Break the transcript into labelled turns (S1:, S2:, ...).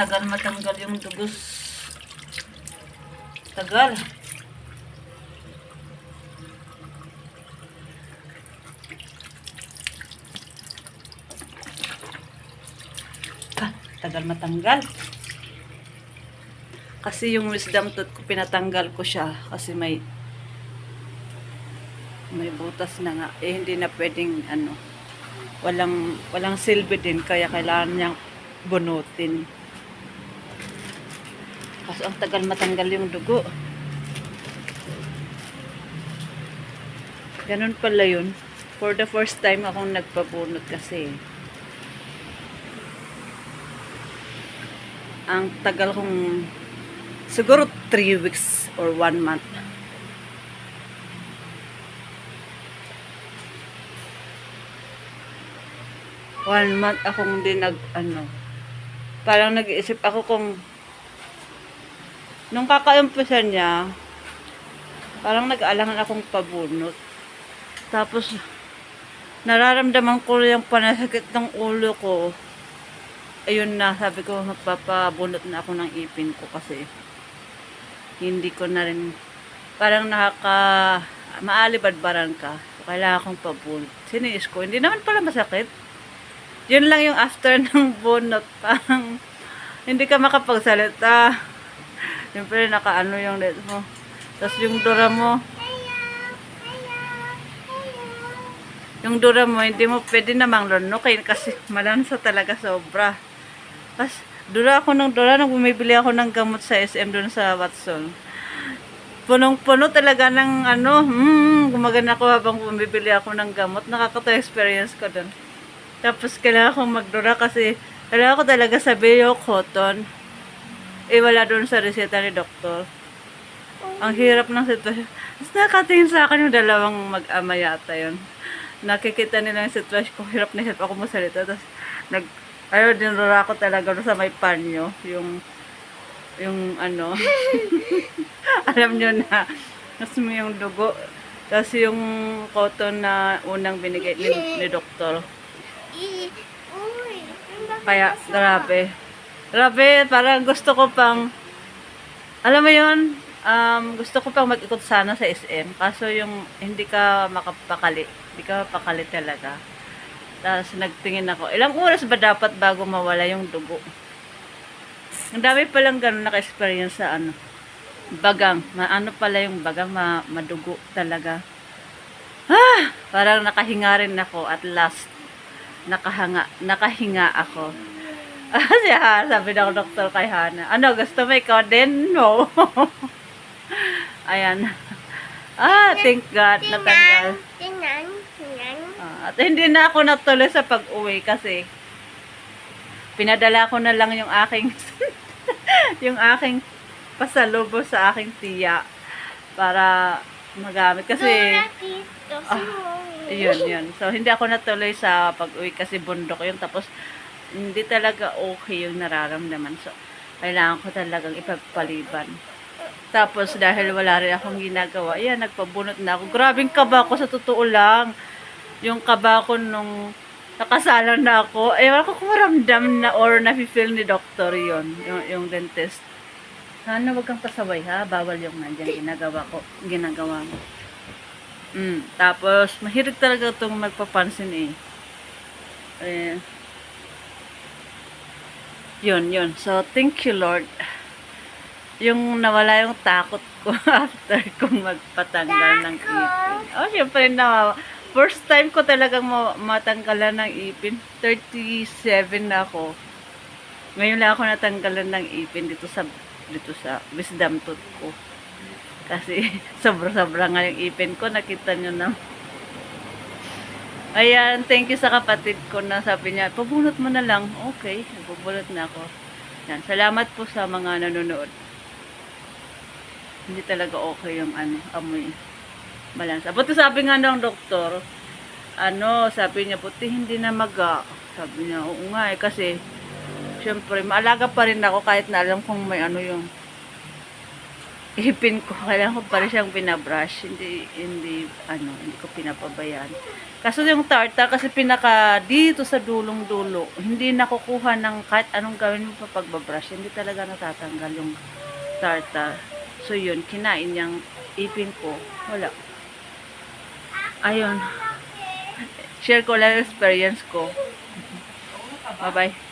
S1: tagal matanggal yung dugos. Tagal. Ah, tagal matanggal. Kasi yung wisdom tooth ko, pinatanggal ko siya. Kasi may may butas na nga. Eh, hindi na pwedeng, ano, walang, walang silbi din. Kaya kailangan niyang bunutin. Kaso ang tagal matanggal yung dugo. Ganun pala yun. For the first time akong nagpabunot kasi. Ang tagal kong siguro 3 weeks or 1 month. One month akong din nag, ano, parang nag-iisip ako kung nung kakaumpisa niya, parang nag-aalangan akong pabunot. Tapos, nararamdaman ko yung panasakit ng ulo ko. Ayun na, sabi ko, magpapabunot na ako ng ipin ko kasi hindi ko na rin, parang nakaka, maalibadbaran ka. Kailangan akong pabunot. Siniis ko, hindi naman pala masakit. Yun lang yung after ng bunot. Parang, hindi ka makapagsalita. Siyempre, nakaano yung net mo. Tapos yung dura mo, yung dura mo, hindi mo pwede namang lunukin kasi malansa talaga sobra. Tapos, dura ako ng dura nung bumibili ako ng gamot sa SM doon sa Watson. Punong-puno talaga ng ano, hmm, gumagana ako habang bumibili ako ng gamot. Nakakatawa experience ko doon. Tapos kailangan kong magdura kasi kailangan ko talaga sa Bio Cotton. Eh, wala doon sa reseta ni doktor. Ang hirap ng sitwasyon. Tapos nakatingin sa akin yung dalawang mag-ama yata yun. Nakikita nila yung sitwasyon ko. Hirap na hirap ako masalita. Tapos, nag, ayaw, dinura ko talaga sa may panyo. Yung, yung ano, alam nyo na, tapos mo yung dugo. Tapos yung cotton na unang binigay ni, ni doktor. Kaya, grabe. Grabe, parang gusto ko pang, alam mo yun, um, gusto ko pang mag-ikot sana sa SM. Kaso yung hindi ka makapakali. Hindi ka mapakali talaga. Tapos nagtingin ako, ilang oras ba dapat bago mawala yung dugo? Ang dami palang ganun naka-experience sa ano, bagang. Ma ano pala yung bagang, ma madugo talaga. Ah! Parang nakahinga rin ako at last. Nakahanga, nakahinga ako. Kasi ha, sabi ng doktor kay Hana, ano, gusto mo ikaw din? No. Ayan. Ah, thank God, natanggal.
S2: Tingnan, tingnan.
S1: Ah, at hindi na ako natuloy sa pag-uwi kasi pinadala ko na lang yung aking yung aking pasalubo sa aking tiya para magamit kasi Ah, yun yun so hindi ako natuloy sa pag-uwi kasi bundok yun tapos hindi talaga okay yung nararamdaman so kailangan ko talagang ipagpaliban tapos dahil wala rin akong ginagawa yan nagpabunot na ako grabing kaba ko sa totoo lang yung kaba ko nung nakasalan na ako, eh, wala ko kung maramdam na or nafe-feel ni doctor yon yung, yung dentist. Sana wag kang pasaway ha, bawal yung nandiyan ginagawa ko, ginagawa mo. Mm, tapos, mahilig talaga itong magpapansin eh. Eh, yun, yun. So, thank you Lord. Yung nawala yung takot ko after kong magpatanggal ng ipin. Oh, syempre nawawa. First time ko talagang ma- matanggalan ng ipin. 37 na ako. Ngayon lang ako natanggalan ng ipin dito sa dito sa wisdom tooth ko. Kasi sobra-sobra nga yung ipin ko. Nakita nyo na. Ayan, thank you sa kapatid ko na sabi niya, pabunot mo na lang. Okay, pabunot na ako. Yan, salamat po sa mga nanonood. Hindi talaga okay yung ano, amoy balansa. Buti sabi nga ng doktor, ano, sabi niya, buti hindi na maga. Sabi niya, oo nga eh, kasi, syempre, maalaga pa rin ako kahit na alam kong may ano yung, ipin ko, kailangan ko pa rin siyang binabrush. Hindi, hindi, ano, hindi ko pinapabayaan. Kaso yung tartar, kasi pinaka dito sa dulong-dulo, hindi nakukuha ng kahit anong gawin mo pa pagbabrush. Hindi talaga natatanggal yung tartar. So yun, kinain niyang ipin ko. Wala. Ayun. Share ko lang yung experience ko. Bye-bye.